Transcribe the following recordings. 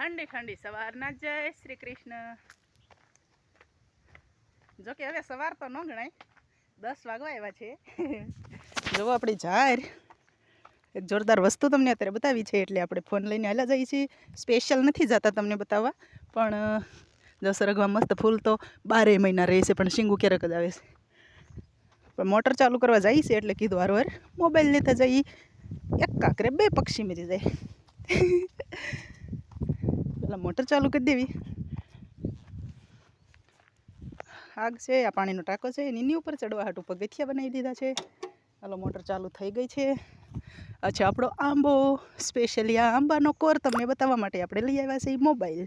ઠંડી ઠંડી. સવારના જય શ્રી કૃષ્ણ. જો કે હવે સવાર તો ન ગણાય. દસ વાગવા આવ્યા છે. જુઓ આપણી જાહેર. એક જોરદાર વસ્તુ તમને અત્યારે બતાવી છે, એટલે આપણે ફોન લઈને હાલા જઈએ છીએ. સ્પેશિયલ નથી જતા તમને બતાવવા, પણ જો સરગવા મસ્ત ફૂલ તો બારે મહિના રહે છે, પણ શીંગું ક્યારેક જ આવે છે. પણ મોટર ચાલુ કરવા જઈએ છે એટલે કીધું હારો. મોબાઈલ લેતા જઈએ. એક કાંકરે બે પક્ષી મરી જાય. પેલા મોટર ચાલુ કરી દેવી. આગ છે, આ પાણીનો ટાંકો છે, એની ઉપર ચડવા હાટું પગથિયા બનાવી દીધા છે. હાલો, મોટર ચાલુ થઈ ગઈ છે. અચ્છા આપણો આંબો સ્પેશિયલી આ આંબાનો કોર તમને બતાવવા માટે આપણે લઈ આવ્યા છે મોબાઈલ.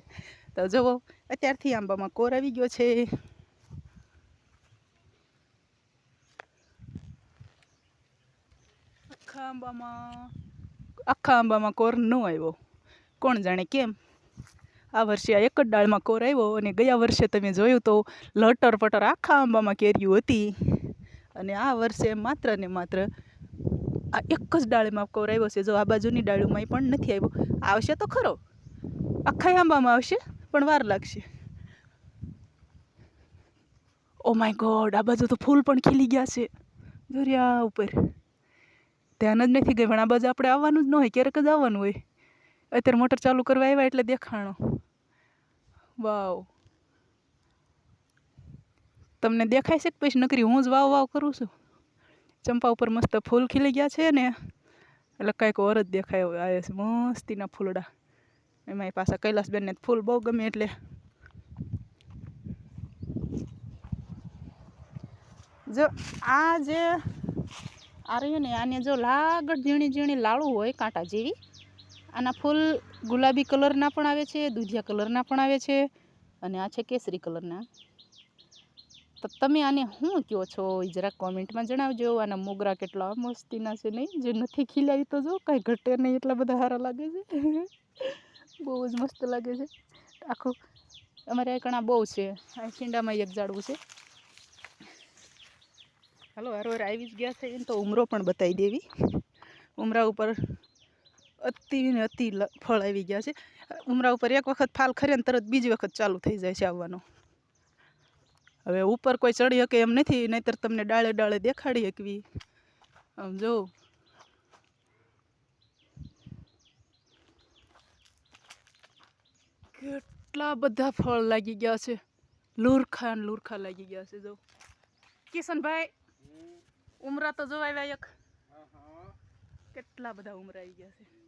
તો જુઓ, અત્યારથી આંબામાં કોર આવી ગયો છે. આખા આંબામાં આખા આંબામાં કોર ન આવ્યો. કોણ જાણે કેમ? આ વર્ષે આ એક જ ડાળમાં કોર અને ગયા વર્ષે તમે જોયું તો લટર પટર આખા આંબામાં કેરીઓ હતી. અને આ વર્ષે માત્ર ને માત્ર આ એક જ ડાળમાં કોર છે. જો આ બાજુની ડાળીમાં પણ નથી આવ્યો આવશે તો ખરો. આખા આંબામાં આવશે, પણ વાર લાગશે. ઓ માય ગોડ આ બાજુ તો ફૂલ પણ ખીલી ગયા છે. દરિયા ઉપર. ધ્યાન જ નથી ગઈ પણ આ બાજુ આપણે આવવાનું જ ન હોય, ક્યારેક જ આવવાનું હોય. અત્યારે મોટર ચાલુ કરવા આવ્યા એટલે દેખાણો. વાવ. તમને દેખાય છે કે પછી? નકરી હું જ વાવ વાવ કરું છું. ચંપા ઉપર મસ્ત ફૂલ ખીલી ગયા છે ને, એટલે કાંઈક ઓર જ દેખાય આવે છે. મસ્તીના ફૂલડા. એમાં પાછા કૈલાસબેનને ફૂલ બહુ ગમે એટલે. જો, આ જે, આ રહ્યું ને, આને જો લાગડ ઝીણી ઝીણી લાળું હોય, કાંટા જેવી આના ફૂલ ગુલાબી કલરના પણ આવે છે, દૂધિયા કલરના પણ આવે છે અને આ છે કેસરી કલરના. તો તમે આને શું કહો છો? એ જરાક કોમેન્ટમાં જણાવજો. આના મોગરા કેટલા મસ્તીના છે નહીં? જે નથી ખીલાવી તો જો, કાંઈ ઘટે નહીં એટલા બધા સારા લાગે છે. બહુ જ મસ્ત લાગે છે. આખું, અમારે ઘણા બહુ છે. આ છીંડામાં એક ઝાડવું છે. હાલો હારો હારો આવી જ ગયા છે. એને તો ઉમરો પણ બતાવી દેવી. ઉમરા ઉપર અતિ ને અતિ ફળ આવી ગયા છે. ઉમરા ઉપર એક વખત ફાલ ખરે ને તરત બીજી વખત ચાલુ થઈ જાય છે આવવાનો. હવે ઉપર કોઈ ચડી શકે એમ નથી નહીતર તમને ડાળે ડાળે દેખાડી શકવી. આમ જો. કેટલા બધા ફળ લાગી ગયા છે. લુરખા ને લુરખા લાગી ગયા છે જો. કિશનભાઈ ઉમરા તો જોવા આવ્યા એક કેટલા બધા ઉમરા આવી ગયા છે.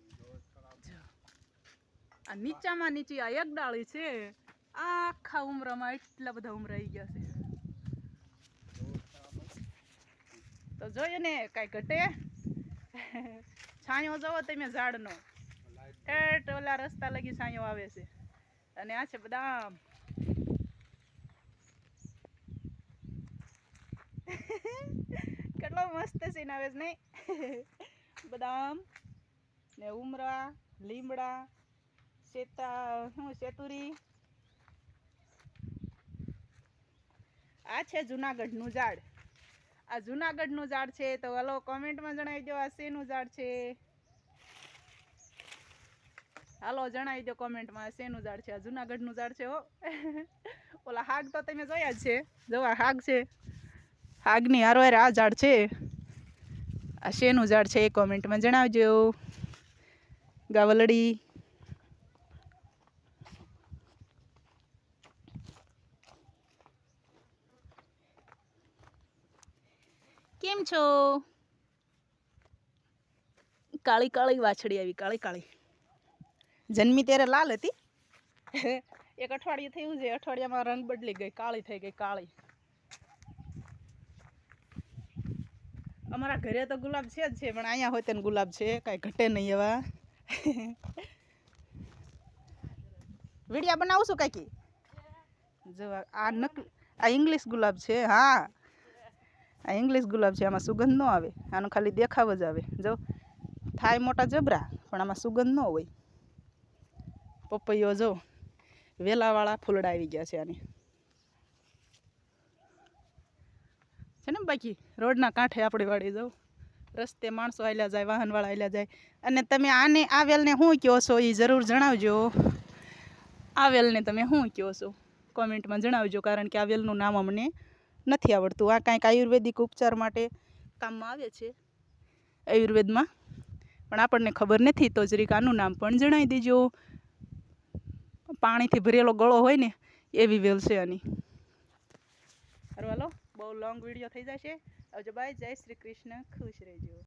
આ નીચામાં નીચી આ એક ડાળી છે. આખા ઉમરામાં એટલા બધા ઉમરા આવી ગયા છે. તો જોઈએ ને કાંઈ ઘટે? છાંયો જવો તમે ઝાડનો. ઠેઠ ઓલા રસ્તા લગી છાંયો આવે છે. અને આ છે બદામ. કેટલો મસ્ત સીન આવે છે નહીં બદામ ને ઉમરા, લીમડા શેતા, શું, શેતુરી? આ છે જુનાગઢનું ઝાડ. આ જુનાગઢનું ઝાડ છે, તો હલો કોમેન્ટમાં જણાવી દો આ શેનું ઝાડ છે? હાલો જણાવી દો કોમેન્ટમાં શેનું ઝાડ છે? આ જુનાગઢનું ઝાડ છે, હો. ઓલા હાગ તો તમે જોયા જ છે. જોવા હાગ છે. હાગની હારવાર આ ઝાડ છે. આ શેનું ઝાડ છે, એ કોમેન્ટમાં જણાવજો. ગાવલડી. કેમ છો? કાળી કાળી વાછડી આવી, કાળી કાળી. જન્મી ત્યારે લાલ હતી. એક અઠવાડિયું થયું છે, અઠવાડિયામાં રંગ બદલી ગઈ, કાળી થઈ ગઈ, કાળી. અમારા ઘરે તો ગુલાબ છે જ છે, પણ અહીંયા હોય તેને ગુલાબ છે, કાંઈ ઘટે નહીં એવા. વિડીયા બનાવશું કાંઈકી? જો આ- નક આ ઇંગ્લિશ ગુલાબ છે, હા. આ ઇંગ્લિશ ગુલાબ છે, આમાં સુગંધ ન આવે. આનો ખાલી દેખાવ જ આવે. જો, થાય મોટા જબરા, પણ આમાં સુગંધ ન હોય. પપૈયો જો, વેલાવાળા ફૂલડા આવી ગયા છે આને. છે ને બાકી, રોડના કાંઠે આપણી વાળી જાઉં રસ્તે માણસો આવ્યા જાય, વાહનવાળા આવ્યા જાય. અને તમે આને, આ વેલને શું કહો છો એ જરૂર જણાવજો. આ વેલને તમે શું કહો છો? કોમેન્ટમાં જણાવજો, કારણ કે આ વેલનું નામ અમને નથી આવડતું. આ કાંઈક આયુર્વેદિક ઉપચાર માટે કામમાં આવે છે આયુર્વેદમાં. પણ આપણને ખબર નથી. તો જરીક નામ પણ જણાવી દેજો. પાણીથી ભરેલો ગળો હોય ને, એવી વેલ છે આની. હરવાલો બહુ લોંગ વીડિયો થઈ જશે. આવજો બાય જય શ્રી કૃષ્ણ. ખુશ રહેજો.